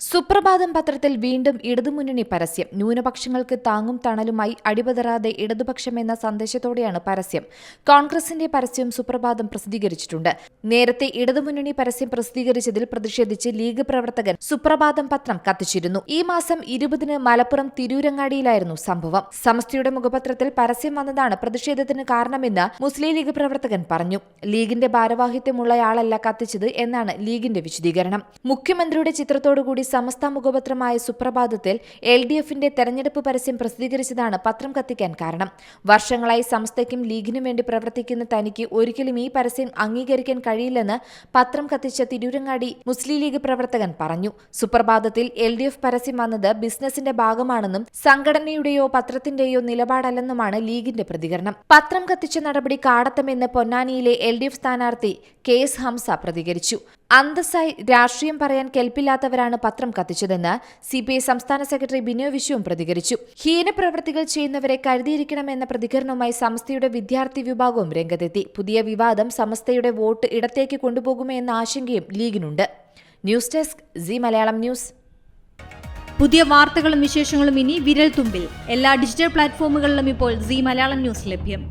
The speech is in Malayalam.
സുപ്രഭാതം പത്രത്തിൽ വീണ്ടും ഇടതുമുന്നണി പരസ്യം. ന്യൂനപക്ഷങ്ങൾക്ക് താങ്ങും തണലുമായി അടിപതറാതെ ഇടതുപക്ഷം എന്ന സന്ദേശത്തോടെയാണ് പരസ്യം. കോൺഗ്രസിന്റെ പരസ്യം സുപ്രഭാതം പ്രസിദ്ധീകരിച്ചിട്ടുണ്ട്. നേരത്തെ ഇടതുമുന്നണി പരസ്യം പ്രസിദ്ധീകരിച്ചതിൽ പ്രതിഷേധിച്ച് ലീഗ് പ്രവർത്തകൻ സുപ്രഭാതം പത്രം കത്തിച്ചിരുന്നു. ഈ മാസം ഇരുപതിന് മലപ്പുറം തിരൂരങ്ങാടിയിലായിരുന്നു സംഭവം. സമസ്തയുടെ മുഖപത്രത്തിൽ പരസ്യം വന്നതാണ് പ്രതിഷേധത്തിന് കാരണമെന്ന് മുസ്ലിം ലീഗ് പ്രവർത്തകൻ പറഞ്ഞു. ലീഗിന്റെ ഭാരവാഹിത്യമുള്ളയാളല്ല കത്തിച്ചത് എന്നാണ് ലീഗിന്റെ വിശദീകരണം. മുഖ്യമന്ത്രിയുടെ ചിത്രത്തോടുകൂടി സമസ്ത മുഖപത്രമായ സുപ്രഭാതത്തിൽ എൽ ഡി എഫിന്റെ തെരഞ്ഞെടുപ്പ് പരസ്യം പ്രസിദ്ധീകരിച്ചതാണ് പത്രം കത്തിക്കാൻ കാരണം. വർഷങ്ങളായി സമസ്തയ്ക്കും ലീഗിനും വേണ്ടി പ്രവർത്തിക്കുന്ന തനിക്ക് ഒരിക്കലും ഈ പരസ്യം അംഗീകരിക്കാൻ കഴിയില്ലെന്ന് പത്രം കത്തിച്ച തിരൂരങ്ങാടി മുസ്ലിം ലീഗ് പ്രവർത്തകൻ പറഞ്ഞു. സുപ്രഭാതത്തിൽ എൽ ഡി എഫ് പരസ്യം വന്നത് ബിസിനസിന്റെ ഭാഗമാണെന്നും സംഘടനയുടെയോ പത്രത്തിന്റെയോ നിലപാടല്ലെന്നുമാണ് ലീഗിന്റെ പ്രതികരണം. പത്രം കത്തിച്ച നടപടി കാടത്തമെന്ന് പൊന്നാനിയിലെ എൽ ഡി എഫ് സ്ഥാനാർത്ഥി കെ എസ് ഹംസ പ്രതികരിച്ചു. അന്തസ്സായി രാഷ്ട്രീയം പറയാൻ കെൽപ്പില്ലാത്തവരാണ് പത്രം കത്തിച്ചതെന്ന് സി പി ഐ സംസ്ഥാന സെക്രട്ടറി ബിനോ വിശ്വം പ്രതികരിച്ചു. ഹീനപ്രവർത്തികൾ ചെയ്യുന്നവരെ കരുതിയിരിക്കണമെന്ന പ്രതികരണവുമായി സമസ്തയുടെ വിദ്യാർത്ഥി വിഭാഗവും രംഗത്തെത്തി. പുതിയ വിവാദം സമസ്തയുടെ വോട്ട് ഇടത്തേക്ക് കൊണ്ടുപോകുമോ എന്ന ആശങ്കയും ലീഗിനുണ്ട്. News desk Zee Malayalam news. പുതിയ വാർത്തകളും വിശേഷങ്ങളും ഇനി വിരൽ തുമ്പിൽ എല്ലാ ഡിജിറ്റൽ പ്ലാറ്റ്ഫോമുകളിലും ഇപ്പോൾ സി മലയാളം ന്യൂസ് ലഭ്യം.